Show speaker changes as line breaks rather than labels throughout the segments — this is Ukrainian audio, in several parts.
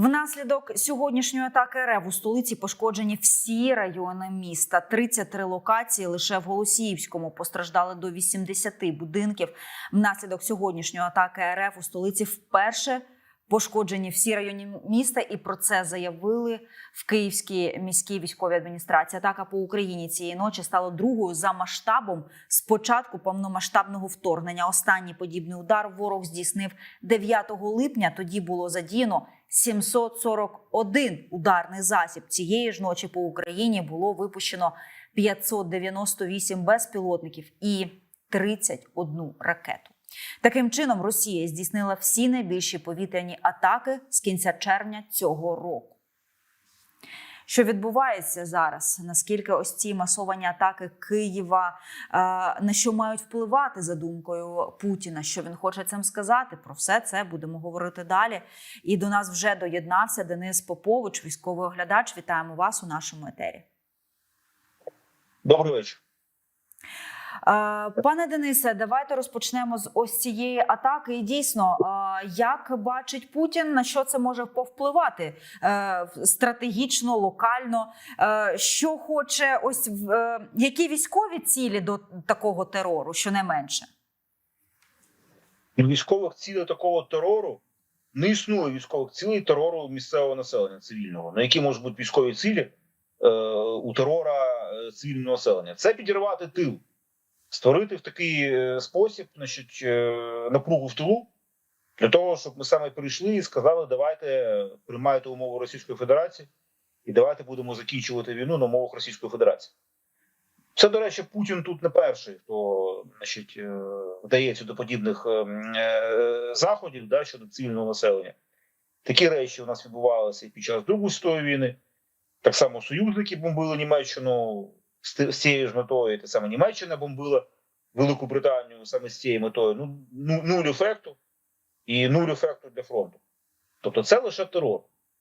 Внаслідок сьогоднішньої атаки РФ у столиці пошкоджені всі райони міста. 33 локації лише в Голосіївському постраждали до 80 будинків. Внаслідок сьогоднішньої атаки РФ у столиці вперше пошкоджені всі райони міста, і про це заявили в Київській міській військовій адміністрації. Атака по Україні цієї ночі стала другою за масштабом з початку повномасштабного вторгнення. Останній подібний удар ворог здійснив 9 липня. Тоді було задіяно 741 ударний засіб. Цієї ж ночі по Україні було випущено 598 безпілотників і 31 ракету. Таким чином, Росія здійснила всі найбільші повітряні атаки з кінця червня цього року. Що відбувається зараз? Наскільки ось ці масовані атаки Києва е, на що мають впливати за думкою Путіна? Що він хоче цим сказати? Про все це будемо говорити далі. І до нас вже доєднався Денис Попович, військовий оглядач. Вітаємо вас у нашому етері.
Добрий вечір.
Пане Денисе, давайте розпочнемо з ось цієї атаки. І дійсно, як бачить Путін, на що це може повпливати е, стратегічно, локально? Е, Що хоче, ось е, які військові цілі до такого терору, щонайменше?
Військових цілей такого терору не існує військових цілей терору місцевого населення цивільного. На які можуть бути військові цілі у терора цивільного населення? Це підірвати тил, створити в такий е, спосіб, значить, е, напругу в тилу, для того, щоб ми саме прийшли і сказали, давайте приймайте умови Російської Федерації, і давайте будемо закінчувати війну на умовах Російської Федерації. Це, до речі, Путін тут не перший, хто е, вдається до подібних е, е, заходів да, щодо цивільного населення. Такі речі у нас відбувалися і під час Другої світової війни. Так само союзники бомбили Німеччину з цією ж метою. Те саме Німеччина бомбила Велику Британію саме з цією метою. Ну, ну нуль ефекту і нуль ефекту для фронту. Тобто це лише терор.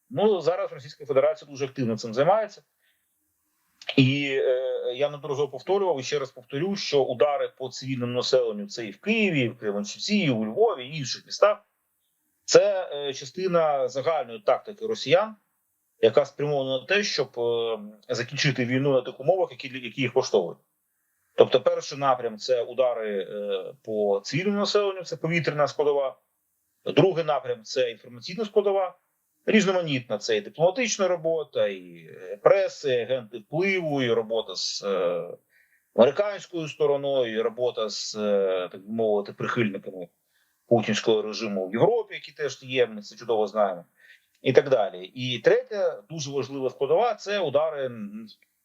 Ну зараз Російська Федерація дуже активно цим займається. І е, я неодноразово повторював і ще раз повторю, що удари по цивільному населенню це і в Києві, і в Кременчуці, і у Львові, і інших містах. Це е, частина загальної тактики росіян, яка спрямована на те, щоб е, закінчити війну на тих умовах, які, які їх влаштовують. Тобто, перший напрям це удари е, по цивільному населенню, це повітряна складова. Другий напрям це інформаційна складова. Різноманітна це і дипломатична робота, і е, преси, і агенти впливу, і робота з американською стороною, і робота з так би мовити прихильниками путінського режиму в Європі, які теж є, ми це чудово знаємо, і так далі. І третя дуже важлива складова це удари,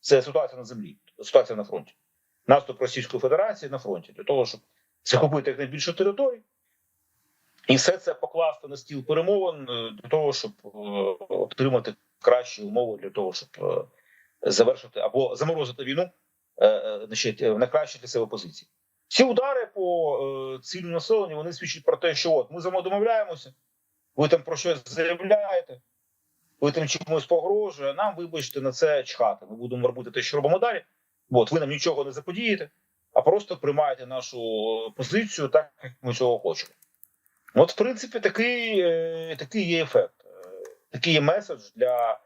це ситуація на землі, ситуація на фронті, наступ Російської Федерації на фронті для того, щоб захопити якнайбільше територій. І все це покласти на стіл перемовин е, для того, щоб е, отримати кращі умови для того, щоб е, завершити або заморозити війну значить, в найкращій для себе позиції. Ці удари по цивільному населенню вони свідчать про те, що от ми домовляємося, ви там про щось заявляєте, ви там чимось погрожує. Нам, вибачте, на це чхати. Ми будемо робити те, що робимо далі. От ви нам нічого не заподієте, а просто приймаєте нашу позицію так, як ми цього хочемо. От, в принципі, такий, е, такий є ефект, е, такий є меседж для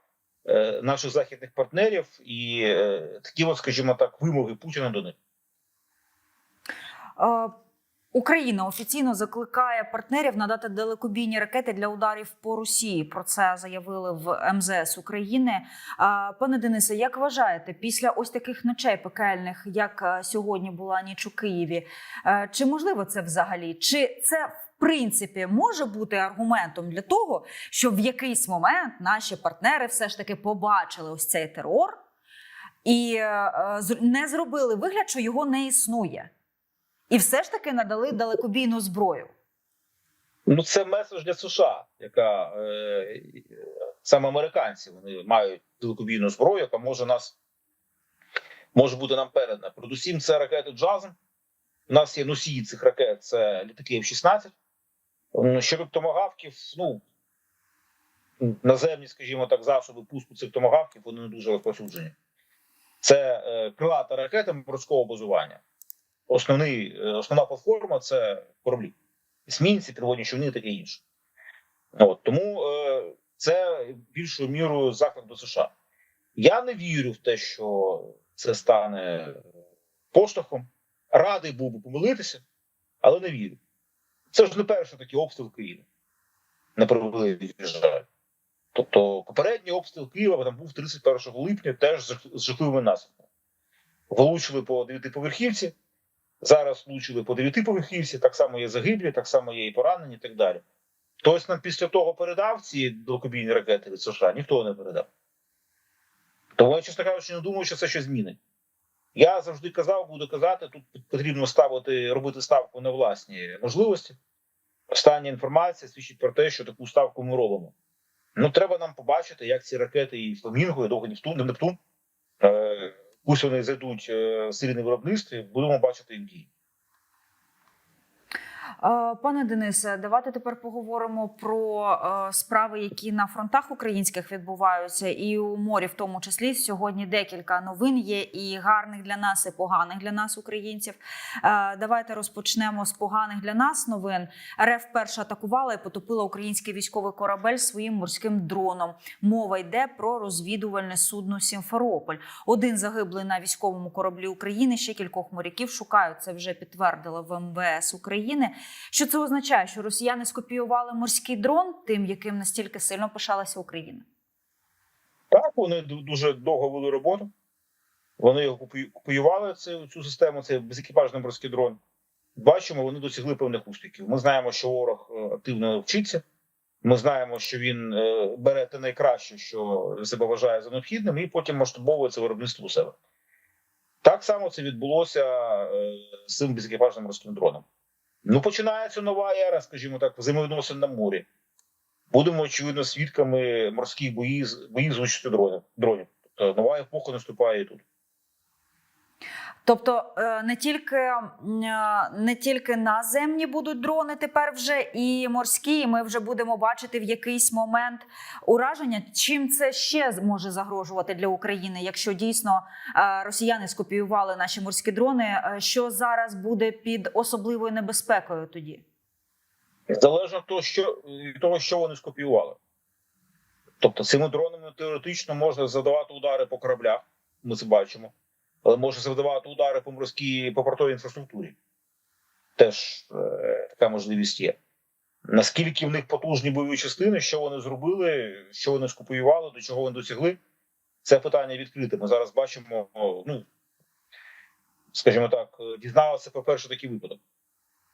е, наших західних партнерів і такі, от, скажімо так, вимоги Путіна до них.
Україна офіційно закликає партнерів надати далекобійні ракети для ударів по Росії. Про це заявили в МЗС України. Пане Денисе, як вважаєте, після ось таких ночей пекельних, як е, сьогодні була ніч у Києві, е, чи можливо це взагалі? Чи це в принципі може бути аргументом для того, щоб в якийсь момент наші партнери все ж таки побачили ось цей терор і е, не зробили вигляд, що його не існує? І все ж таки надали далекобійну зброю.
Ну, це меседж для США, яка е, саме американці вони мають далекобійну зброю, яка може нас може бути нам передана. Передусім, це ракети Джазм. У нас є носії цих ракет, це літаки F-16. Щодо томагавків, ну наземні, скажімо так, засоби пуску цих томагавків, вони не дуже розповсюджені. Це е, крилата ракета морського базування. Основний, е, основна платформа це кораблі, есмінці, підводні човни і таке інше. От тому е, це більшою мірою заклик до США. Я не вірю в те, що це стане поштовхом. Радий був би помилитися, але не вірю. Це ж не перший такий обстріл Києва. На превеликий жаль. Тобто, попередній обстріл Києва там був 31 липня, теж з жах- з жахливими наслідками. Влучили по дев'ятиповерхівці, зараз влучили по дев'ятиповерхівці, так само є загиблі, так само є і поранені, і так далі. Хтось нам після того передав ці далекобійні ракети від США, ніхто не передав. Тому я, чесно кажучи, не думаю, що це щось змінить. Я завжди казав, буду казати, тут потрібно ставити, робити ставку на власні можливості. Остання інформація свідчить про те, що таку ставку ми робимо. Ну, треба нам побачити, як ці ракети і Фламінго, і довго Нептун, Нептун, е, пусть вони зайдуть е, в серійне виробництво, будемо бачити їх.
Е, Пане Денисе, давайте тепер поговоримо про е, справи, які на фронтах українських відбуваються, і у морі, в тому числі сьогодні декілька новин є і гарних для нас, і поганих для нас, українців. Е, Давайте розпочнемо з поганих для нас новин. РФ перша атакувала і потопила український військовий корабель своїм морським дроном. Мова йде про розвідувальне судно Сімферополь. Один загиблий на військовому кораблі України. Ще кількох моряків шукають. Це вже підтвердили в МВС України. Що це означає? Що росіяни скопіювали морський дрон, тим, яким настільки сильно пишалася Україна?
Так, вони дуже довго вели роботу. Вони його копіювали цю, цю систему, це безекіпажний морський дрон. Бачимо, вони досягли певних успіхів. Ми знаємо, що ворог е, активно вчиться. Ми знаємо, що він е, бере те найкраще, що себе вважає за необхідним, і потім масштабовує це виробництво у себе. Так само це відбулося е, з цим безекіпажним морським дроном. Ну, починається нова ера, скажімо так, взаємовідносин на морі. Будемо, очевидно, свідками морських боїв, боїв з участю дронів. Тобто нова епоха наступає і тут.
Тобто е, не тільки е, не тільки наземні будуть дрони, тепер вже і морські. і Ми вже будемо бачити в якийсь момент ураження. Чим це ще може загрожувати для України, якщо дійсно е, росіяни скопіювали наші морські дрони? Що зараз буде під особливою небезпекою тоді?
Залежно від того, що, від того, що вони скопіювали. Тобто, цими дронами теоретично можна завдавати удари по кораблях, ми це бачимо, може завдавати удари по морській по портовій інфраструктурі. Теж е, така можливість є. Наскільки в них потужні бойові частини, що вони зробили, що вони скопіювали, до чого вони досягли, це питання відкрите. Ми зараз бачимо, ну скажімо так, е, дізналися про перший такий випадок.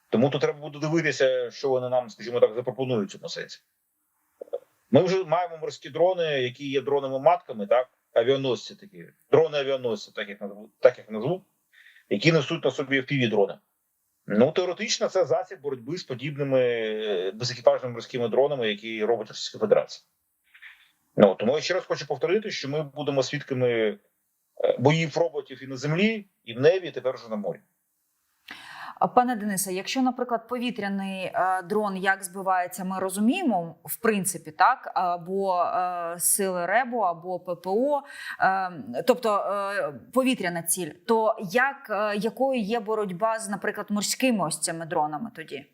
Тому тут треба буде дивитися, що вони нам, скажімо так, запропонують в цьому сенсі. Ми вже маємо морські дрони, які є дронами-матками, так, авіаносці такі, дрони авіаносці, так як назву, так їх назву, які несуть на собі fpv дрони. Ну, теоретично, це засіб боротьби з подібними безекіпажними морськими дронами, які робить Російська Федерація. Ну, тому я ще раз хочу повторити, що ми будемо свідками е, боїв роботів і на землі, і в небі, і тепер вже на морі.
Пане Денисе, якщо, наприклад, повітряний е, дрон як збивається, ми розуміємо, в принципі, так або е, сили РЕБу, або ППО, е, тобто повітряна ціль, то як якою є боротьба з, наприклад, морськими ось цими дронами тоді?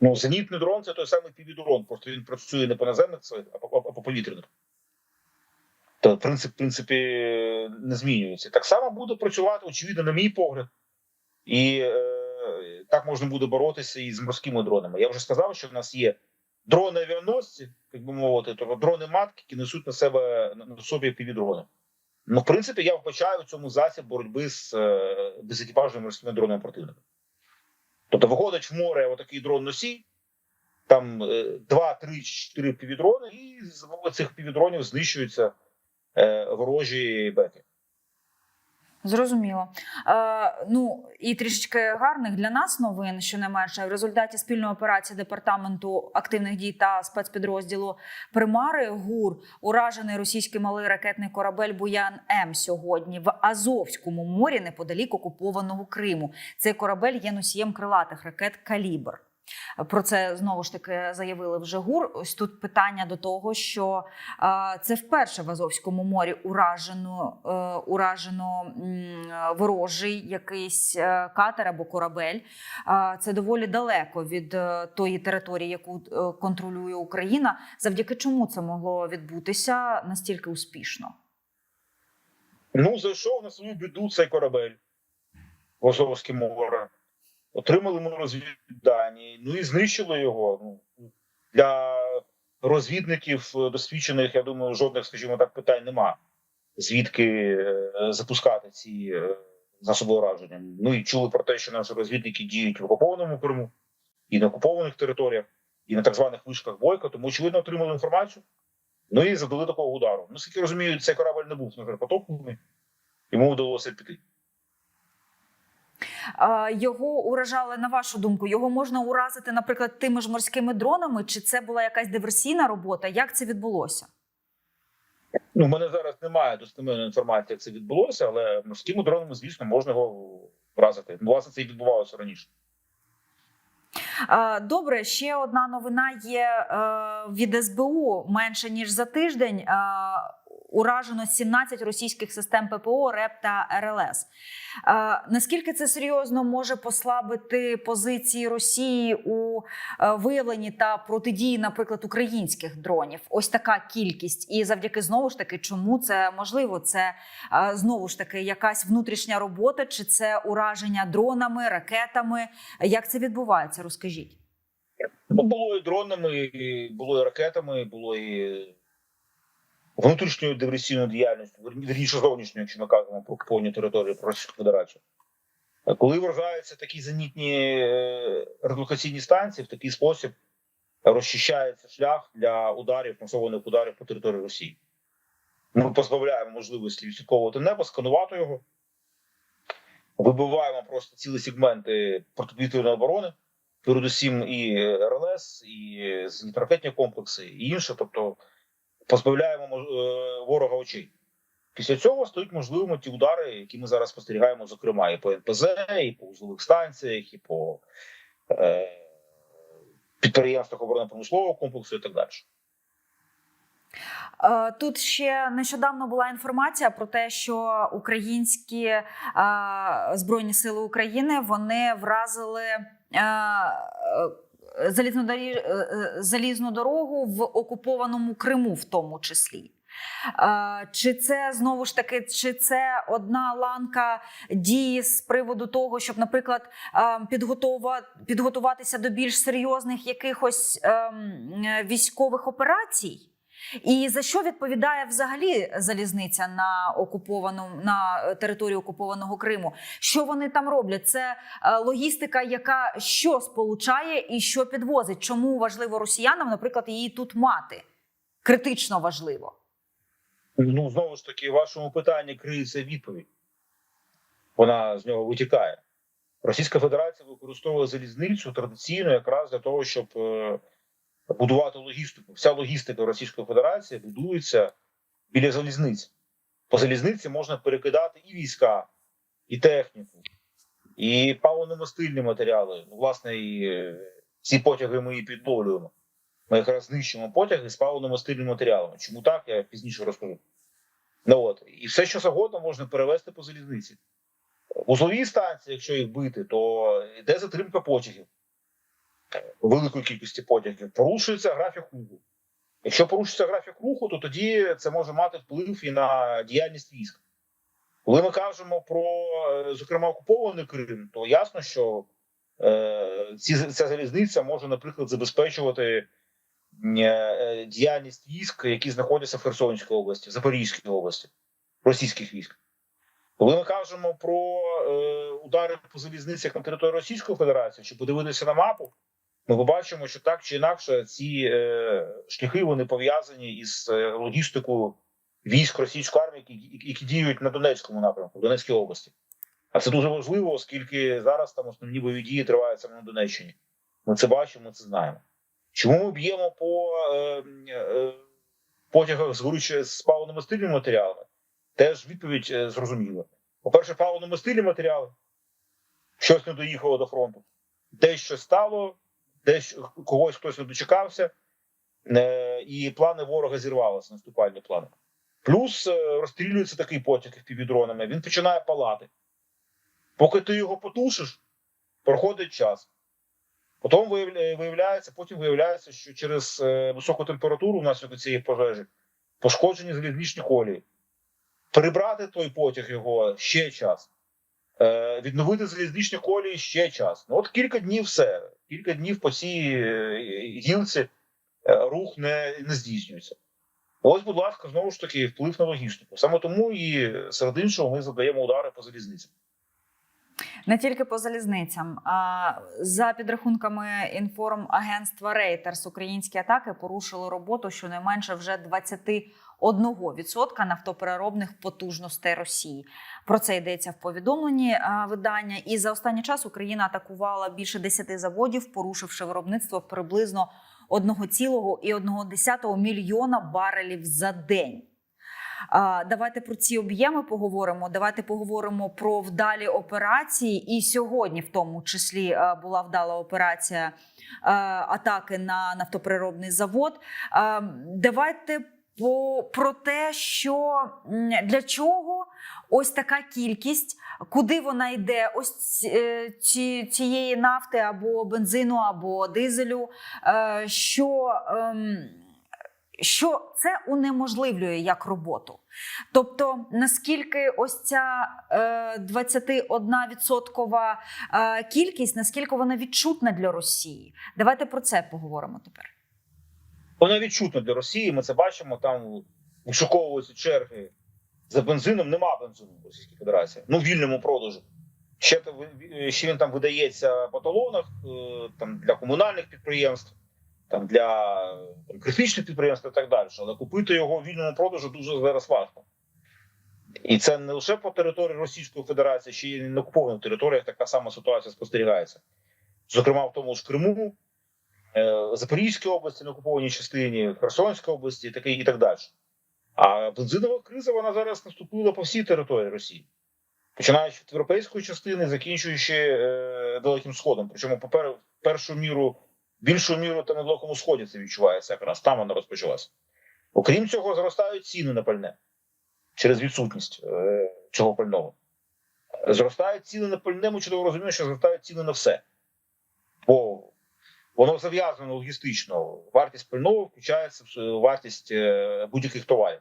Ну, зенітний дрон це той самий півдрон, просто він працює не по наземних цілях, а по повітряних. То принцип, в принципі, не змінюється. Так само буде працювати, очевидно, на мій погляд, і е, так можна буде боротися і з морськими дронами. Я вже сказав, що в нас є дрони авіаносці, як би мовити, тобто дрони матки, які несуть на себе на собі півдрони. Ну, в принципі, я вбачаю в цьому засіб боротьби з е, безекіпажними морськими дронами противника. Тобто виходить в море отакий дрон носій, там 2, 3, 4 півдрони, і з цих півдронів знищуються е, ворожі беки.
Зрозуміло. Е, ну і трішечки гарних для нас новин, що не менше в результаті спільної операції департаменту активних дій та спецпідрозділу Примари ГУР уражений російський малий ракетний корабель Буян М сьогодні в Азовському морі неподалік окупованого Криму. Цей корабель є носієм крилатих ракет Калібр. Про це знову ж таки заявили вже ГУР. Ось тут питання до того, що це вперше в Азовському морі уражено, е, уражено ворожий якийсь е, катер або корабель. Це доволі далеко від е, тої території, яку контролює Україна. Завдяки чому це могло відбутися настільки успішно?
Ну, зайшов на свою біду цей корабель в Азовське море. Отримали ми розвіддані, ну і знищили його. Ну, для розвідників е, досвідчених, я думаю, жодних, скажімо так, питань нема. Звідки е, запускати ці е, засоби ураження? Ну і чули про те, що наші розвідники діють в окупованому Криму і на окупованих територіях, і на так званих вишках бойка, тому очевидно отримали інформацію. Ну і завдали такого удару. Ну, скільки розумію, цей корабель не був на потоплений, йому вдалося піти.
Його уражали на вашу думку. Його можна уразити, наприклад, тими ж морськими дронами, чи це була якась диверсійна робота? Як це відбулося?
Ну, в мене зараз немає достеменної інформації, як це відбулося, але морськими дронами, звісно, можна його вразити. Власне, це і відбувалося раніше.
Добре, ще одна новина є е, від СБУ. Менше ніж за тиждень е, уражено 17 російських систем ППО, РЕП та РЛС. Е, Наскільки це серйозно може послабити позиції Росії у е, виявленні та протидії, наприклад, українських дронів? Ось така кількість. І завдяки знову ж таки, чому це можливо? Це е, знову ж таки якась внутрішня робота, чи це ураження дронами, ракетами? Як це відбувається? Розкажіть.
Ну, було і дронами, було і ракетами, було і внутрішньою диверсійною діяльністю, вер- вірніше зовнішньою, якщо ми кажемо про окуповані території про Російську Федерацію. Коли вражаються такі зенітні е, редислокаційні станції, в такий спосіб розчищається шлях для ударів, масованих ударів по території Росії. Ми позбавляємо можливості відслідковувати небо, сканувати його, вибиваємо просто цілі сегменти протиповітряної оборони, передусім і РЛС, і зенітно-ракетні комплекси, і інше. Тобто позбавляємо е, ворога очей. Після цього стають можливими ті удари, які ми зараз спостерігаємо, зокрема, і по НПЗ, і по узлових станціях, і по е, підприємствах оборонно-промислового комплексу, і так далі.
Е, Тут ще нещодавно була інформація про те, що українські е, збройні сили України вони вразили е, е, е, залізну дорогу в окупованому Криму, в тому числі. Чи це знову ж таки, чи це одна ланка дії з приводу того, щоб, наприклад, підготуватися до більш серйозних якихось ем, військових операцій? І за що відповідає взагалі залізниця на окупованому на території окупованого Криму? Що вони там роблять? Це е, логістика, яка що сполучає і що підвозить. Чому важливо росіянам, наприклад, її тут мати? Критично важливо.
Ну, знову ж таки, вашому питанні криється відповідь. Вона з нього витікає. Російська Федерація використовує залізницю традиційно якраз для того, щоб е, будувати логістику. Вся логістика Російської Федерації будується біля залізниць. По залізниці можна перекидати і війська, і техніку, і паливно-мастильні матеріали. Ну, власне, і е, ці потяги ми і підловлюємо. Ми якраз знищуємо потяги з паливно-мастильними матеріалами. Чому так, я пізніше розкажу. Ну от і все, що завгодно, можна перевести по залізниці. Узлові станції, якщо їх бити, то йде затримка потягів великої кількості потягів. Порушується графік руху. Якщо порушується графік руху, то тоді це може мати вплив і на діяльність військ. Коли ми кажемо про, е, зокрема, окупований Крим, то ясно, що е, ця залізниця може, наприклад, забезпечувати е, діяльність військ, які знаходяться в Херсонській області, Запорізькій області, російських військ. Коли ми кажемо про е, удари по залізницях на території Російської Федерації, чи подивитися на мапу, ми побачимо, що так чи інакше ці е, шляхи вони пов'язані із е, логістикою військ російської армії, які, які діють на Донецькому напрямку, в Донецькій області. А це дуже важливо, оскільки зараз там основні бойові дії тривають саме на Донеччині. Ми це бачимо, ми це знаємо. Чому ми б'ємо по е, е, потягах з з паливно-мастильними матеріалами? Теж відповідь е, зрозуміла. По-перше, паливно-мастильні матеріали. Щось не доїхало до фронту. Дещо стало десь когось хтось не дочекався, е, і плани ворога зірвалися, наступальні плани. Плюс е, розстрілюється такий потяг півдронами, він починає палати. Поки ти його потушиш, проходить час. Потім виявляється, потім виявляється, що через е, високу температуру внаслідок цієї пожежі пошкоджені залізничні колії. Прибрати той потяг його ще час. Е, відновити залізничні колії ще час. Ну от кілька днів все. Кілька днів по цій е, гілці е, рух не, не здійснюється. Ось, будь ласка, знову ж таки, вплив на логістику. Саме тому і серед іншого ми задаємо удари по залізницям.
Не тільки по залізницям, а за підрахунками інформагентства Reuters, українські атаки порушили роботу щонайменше вже 21% нафтопереробних потужностей Росії. Про це йдеться в повідомленні видання. І за останній час Україна атакувала більше 10 заводів, порушивши виробництво приблизно 1,1 мільйона барелів за день. Давайте про ці об'єми поговоримо. Давайте поговоримо про вдалі операції. І сьогодні, в тому числі, була вдала операція атаки на нафтопереробний завод. Давайте по про те, що для чого ось така кількість, куди вона йде, ось ці- е, цієї нафти або бензину, або дизелю. е, Що ем, що це унеможливлює як роботу. Тобто, наскільки ось ця е, 21% е, кількість, наскільки вона відчутна для Росії? Давайте про це поговоримо тепер.
Воно відчутно для Росії. Ми це бачимо. Там вишуковуються черги за бензином. Нема бензину в Російській Федерації. Ну, в вільному продажу. Ще, ще він там видається по талонах е, там, для комунальних підприємств, там, для критичних підприємств і так далі. Але купити його в вільному продажу дуже зараз важко. І це не лише по території Російської Федерації, ще й на окупованих територіях така сама ситуація спостерігається. Зокрема, в тому ж Криму, Запорізькій області на окупованій частині, Херсонській області, таке і так далі. А бензинова криза вона зараз наступила по всій території Росії, починаючи від європейської частини, закінчуючи е, Далеким Сходом. Причому по пер, першу міру, більшу міру та на Далекому Сході це відчувається якраз там вона розпочалася. Окрім цього, зростають ціни на пальне через відсутність е, цього пального. Зростають ціни на пальне, ми чудово розуміємо, що зростають ціни на все. Бо воно зав'язано логістично. Вартість пального включається в вартість е, будь-яких товарів,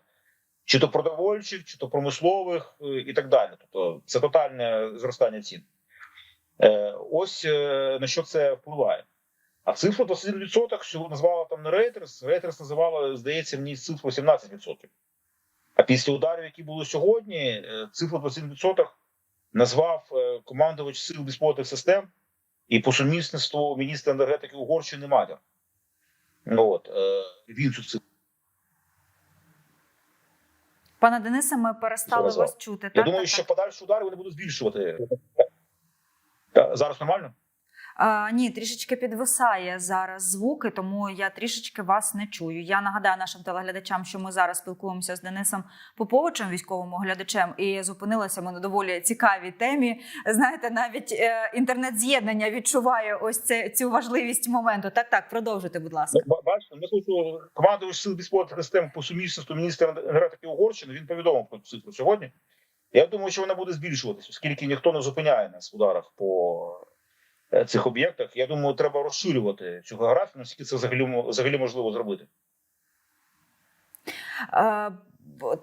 чи то продовольчих, чи то промислових, е, і так далі. Тобто це тотальне зростання цін. Е, Ось е, на що це впливає. А цифру 21%, що назвала там не Reuters, Reuters називала, здається, мені цифру 17%. А після ударів, які були сьогодні, е, цифру 21% назвав е, командувач сил безпілотних систем і по сумісництву міністра енергетики Угорщини Мадяр. Ну, от, е, він це.
Пане Денисе, ми перестали
Зараз.
вас чути.
Я
так,
думаю,
так,
що
так.
подальші удари вони будуть збільшувати. Зараз нормально?
Ні, трішечки підвисає зараз звуки, тому я трішечки вас не чую. Я нагадаю нашим телеглядачам, що ми зараз спілкуємося з Денисом Поповичем, військовим оглядачем, і зупинилися ми на доволі цікавій темі. Знаєте, навіть е, інтернет-з'єднання відчуває ось це, цю важливість моменту. Так, так, продовжуйте, будь ласка.
Ну, Бачите, ми слухали командувач сил безпілотних систем по сумісництву міністра енергетики Угорщини. Він повідомив про цю цифру сьогодні. Я думаю, що вона буде збільшуватися, оскільки ніхто не зупиняє нас в ударах по цих об'єктах. Я думаю, треба розширювати цю географію, наскільки це взагалі, взагалі можливо зробити.
Е,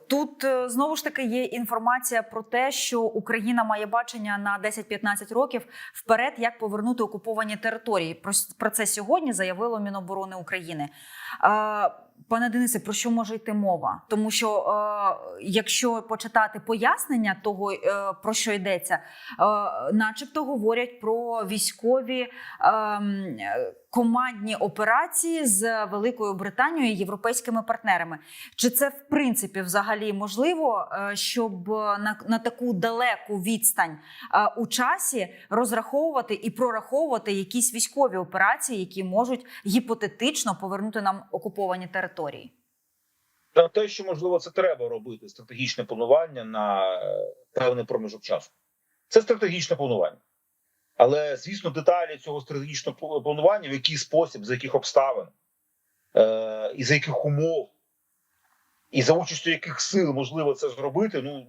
Тут е, знову ж таки є інформація про те, що Україна має бачення на 10-15 років вперед, як повернути окуповані території. Про це сьогодні заявило Міноборони України. Пане Денисе, про що може йти мова? Тому що е, якщо почитати пояснення того, е, про що йдеться, е, начебто говорять про військові е, командні операції з Великою Британією і європейськими партнерами. Чи це в принципі взагалі можливо, е, щоб на, на таку далеку відстань е, у часі розраховувати і прораховувати якісь військові операції, які можуть гіпотетично повернути нам окуповані території?
Та те, що можливо, це треба робити стратегічне планування на е, певний проміжок часу. Це стратегічне планування. Але звісно, деталі цього стратегічного планування, в який спосіб, за яких обставин, е, і за яких умов, і за участю яких сил можливо це зробити. Ну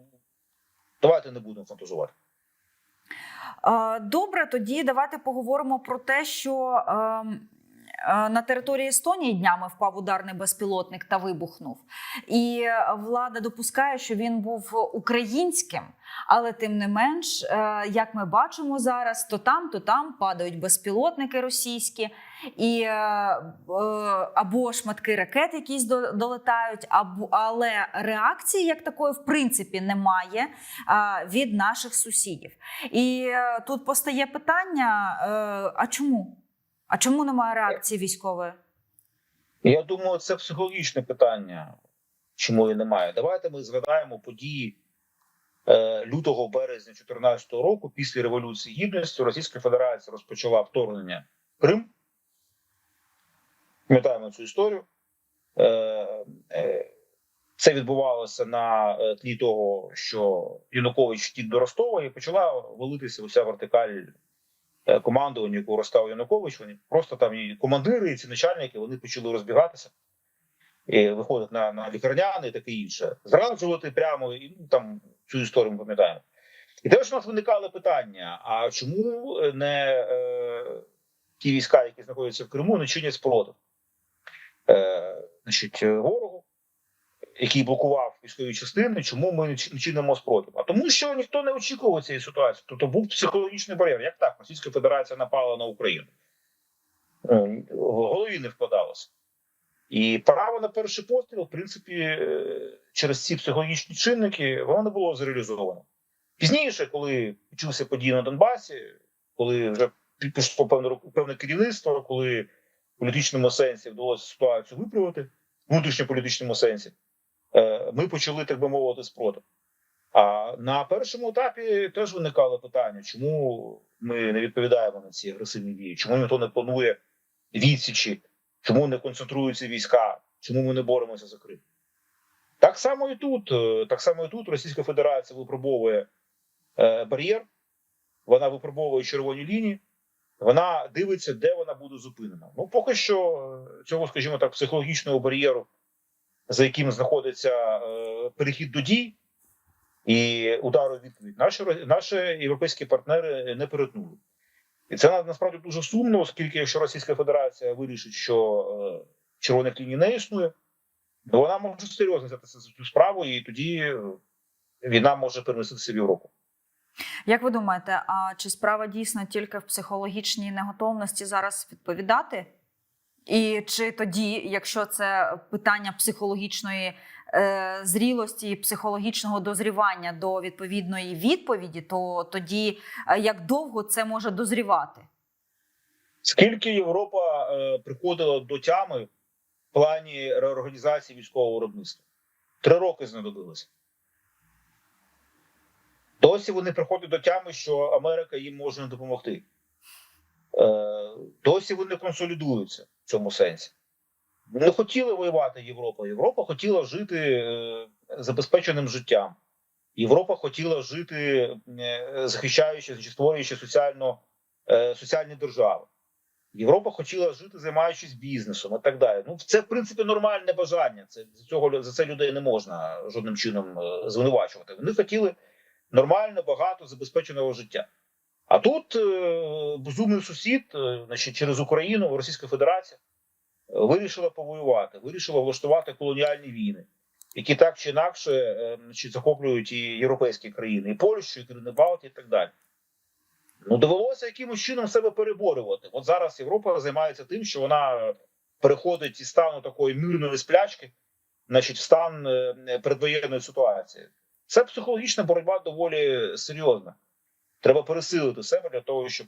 давайте не будемо фантазувати.
Добре, тоді давайте поговоримо про те, що ем, е, на території Естонії днями впав ударний безпілотник та вибухнув. І влада допускає, що він був українським, але тим не менш, е, як ми бачимо зараз, то там, то там падають безпілотники російські, і е, е, або шматки ракет якісь долетають, або але реакції як такої в принципі немає від наших сусідів. І е, тут постає питання: е, а чому? А чому немає реакції військової?
Я думаю, це психологічне питання, чому її немає. Давайте ми згадаємо події е, лютого березня 2014 року, після революції гідності, Російська Федерація розпочала вторгнення в Крим. Пам'ятаємо цю історію. Е, е, це відбувалося на е, тлі того, що Янукович втік до Ростова і почала валитися уся вертикаль е, командування, яку розстав Янукович. Вони просто там і командири, і ці начальники вони почали розбігатися і виходити на, на лікарняни і таке інше. Зраджувати прямо і ну, там цю історію ми пам'ятаємо. І теж у нас виникали питання: а чому не е, ті війська, які знаходяться в Криму, не чинять спротив? Е, значить, ворогу, який блокував військові частини, чому ми не чинимо спротив? А тому, що ніхто не очікував цієї ситуації. Тобто був психологічний бар'єр. Як так? Російська Федерація напала на Україну. Е, В голові не вкладалося. І право на перший постріл, в принципі, е, через ці психологічні чинники, воно не було зреалізовано. Пізніше, коли почалися події на Донбасі, коли вже пішло певне певне керівництво, коли в політичному сенсі вдалося ситуацію виправити, в внутрішньополітичному сенсі, е, ми почали, так би мовити, спротив. А на першому етапі теж виникало питання, чому ми не відповідаємо на ці агресивні дії, чому ніхто не планує відсічі, чому не концентруються війська, чому ми не боремося за Крим. Так само і тут. Е, Так само і тут Російська Федерація випробовує е, бар'єр, вона випробовує червоні лінії, вона дивиться, де вона буде зупинена. Ну, поки що е, цього, скажімо так, психологічного бар'єру, за яким знаходиться е, перехід до дій і удару відповідь, наші, наші європейські партнери не перетнули. І це насправді дуже сумно, оскільки якщо Російська Федерація вирішить, що е, червоних ліній не існує, то вона може серйозно взятися за цю справу, і тоді е, війна може переміститися в Європу.
Як ви думаєте, а чи справа дійсно тільки в психологічній неготовності зараз відповідати? І чи тоді, якщо це питання психологічної е, зрілості, психологічного дозрівання до відповідної відповіді, то тоді е, як довго це може дозрівати?
Скільки Європа е, приходила до тями в плані реорганізації військового виробництва? Три роки знадобилося. Досі вони приходять до тями, що Америка їм може не допомогти. Е, досі вони консолідуються в цьому сенсі. Не хотіли воювати Європа. Європа хотіла жити е, забезпеченим життям. Європа хотіла жити, е, захищаючи, значить, створюючи соціально, соціальні держави. Європа хотіла жити, займаючись бізнесом і так далі. Ну, це в принципі нормальне бажання. Це за цього за це людей не можна жодним чином звинувачувати. Вони хотіли нормально, багато забезпеченого життя. А тут е, безумний сусід, е, значить, через Україну, Російська Федерація, е, вирішила повоювати, вирішила влаштувати колоніальні війни, які так чи інакше значить, захоплюють і європейські країни, і Польщу, і країни Балтії, і так далі. Ну, довелося якимось чином себе переборювати. От зараз Європа займається тим, що вона переходить із стану такої мирної сплячки, значить, в стан передвоєнної ситуації. Це психологічна боротьба доволі серйозна. Треба пересилити себе для того, щоб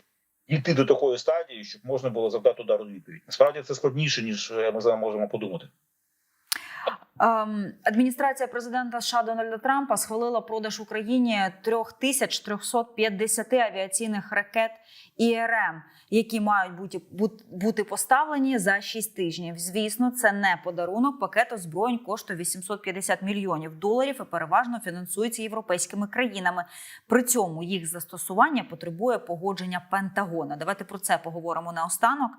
дійти до такої стадії, щоб можна було завдати удар відповідь. Насправді це складніше, ніж ми зараз можемо подумати.
Ем, Адміністрація президента США Дональда Трампа схвалила продаж Україні 3350 авіаційних ракет ІРМ, які мають бути, бути поставлені за 6 тижнів. Звісно, це не подарунок. Пакет озброєнь коштує 850 мільйонів доларів і переважно фінансується європейськими країнами. При цьому їх застосування потребує погодження Пентагона. Давайте про це поговоримо наостанок.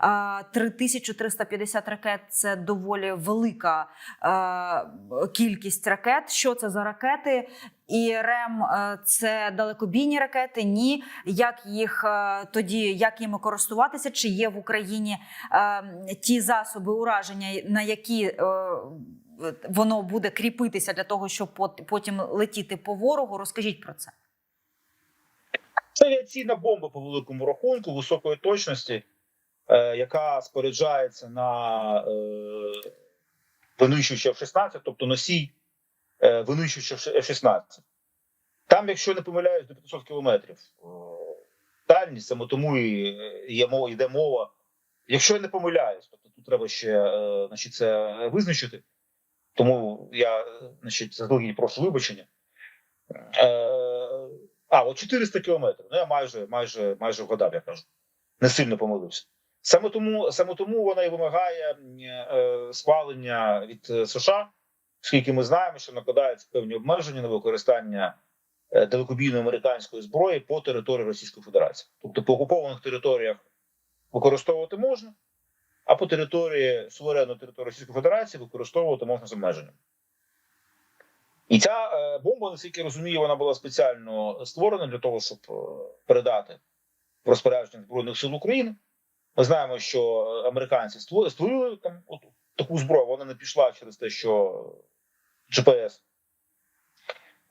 А, 3350 ракет це доволі велика е, кількість ракет. Що це за ракети? І РЕМ е, це далекобійні ракети. Ні, як їх е, тоді, як їми користуватися? Чи є в Україні е, ті засоби ураження, на які е, воно буде кріпитися для того, щоб потім летіти по ворогу? Розкажіть про це.
Це авіаційна бомба по великому рахунку високої точності, е, яка споряджається на винищувачі F-16, тобто носій е, винищувача F-16. Там, якщо не помиляюсь, до 500 кілометрів е, дальність, саме тому і е, є мова, йде мова. Якщо я не помиляюсь, тобто тут треба ще е, значить, це визначити. Тому я значить, заздалегідь прошу вибачення. А, от 400 кілометрів. Ну, я майже, майже, майже вгадав, я кажу. Не сильно помилився. Саме тому, саме тому вона і вимагає е, схвалення від е, США, оскільки ми знаємо, що накладаються певні обмеження на використання е, далекобійної американської зброї по території Російської Федерації. Тобто по окупованих територіях використовувати можна, а по території суверенної території Російської Федерації використовувати можна з обмеженням. І ця бомба, наскільки я розумію, вона була спеціально створена для того, щоб передати розпорядження Збройних сил України. Ми знаємо, що американці ство- створили там от, таку зброю, вона не пішла через те, що GPS,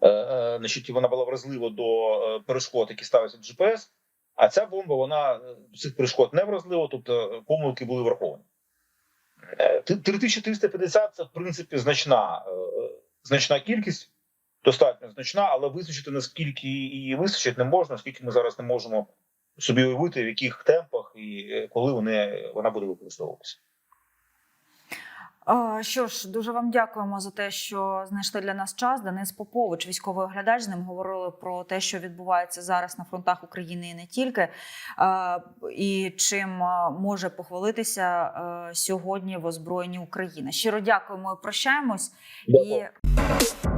е, е, значить, вона була вразлива до е, перешкод, які ставляться GPS. А ця бомба, вона е, цих перешкод не вразлива, тобто помилки були враховані. Е, 3350 це в принципі значна, значна кількість, достатньо значна, але визначити наскільки її вистачить не можна, оскільки ми зараз не можемо собі уявити, в яких темпах і е, коли вони, вона буде використовуватися.
Що ж, дуже вам дякуємо за те, що знайшли для нас час. Денис Попович, військовий оглядач, з ним говорили про те, що відбувається зараз на фронтах України і не тільки, і чим може похвалитися сьогодні в озброєнні України. Щиро дякуємо і прощаємось.
Дякую.
І